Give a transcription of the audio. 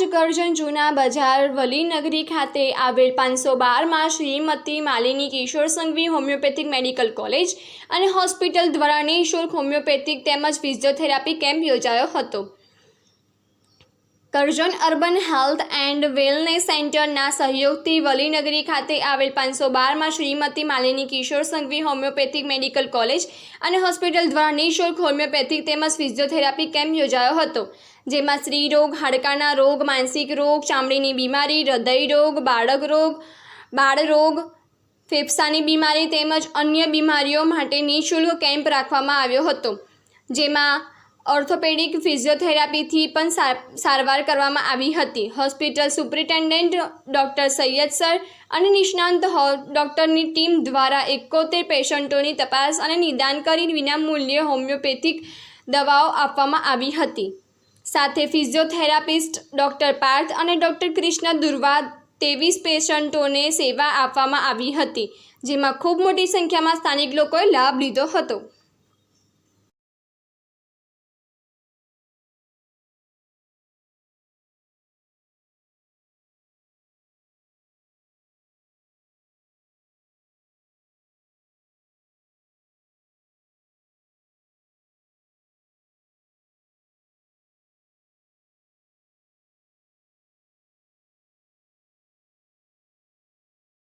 જ કરજણ જૂના બજાર વલીનગરી ખાતે આવેલ પાંચસો બારમાં Shrimati Malini Kishor Sanghvi homoeopathic medical college અને હોસ્પિટલ દ્વારા નિઃશુલ્ક હોમિયોપેથિક તેમજ ફિઝિયોથેરાપી કેમ્પ યોજાયો હતો. Karjan urban health and wellness સેન્ટરના સહયોગથી વલીનગરી ખાતે આવેલ પાંચસો બારમાં Shrimati Malini Kishor Sanghvi homoeopathic medical college અને હોસ્પિટલ દ્વારા નિઃશુલ્ક હોમિયોપેથિક તેમજ ફિઝિયોથેરાપી કેમ્પ યોજાયો હતો, જેમાં સ્ત્રી રોગ, હાડકાના રોગ, માનસિક રોગ, ચામડીની બીમારી, હૃદય રોગ, બાળક રોગ, બાળ રોગ, ફેફસાની બીમારી તેમજ અન્ય બીમારીઓ માટે નિઃશુલ્ક કેમ્પ રાખવામાં આવ્યો હતો, જેમાં ઓર્થોપેડિક ફિઝિયોથેરાપીથી પણ સારવાર કરવામાં આવી હતી. Hospital superintendent doctor Sayyed sir અને નિષ્ણાંત ડૉક્ટરની ટીમ દ્વારા એકોતેર પેશન્ટોની તપાસ અને નિદાન કરી વિનામૂલ્યે હોમિયોપેથિક દવાઓ આપવામાં આવી હતી. સાથે ફિઝિયોથેરાપિસ્ટ ડૉક્ટર પાર્થ અને ડૉક્ટર કૃષ્ણ દુર્વા ત્રેવીસ પેશન્ટોને સેવા આપવામાં આવી હતી, જેમાં ખૂબ મોટી સંખ્યામાં સ્થાનિક લોકોએ લાભ લીધો હતો.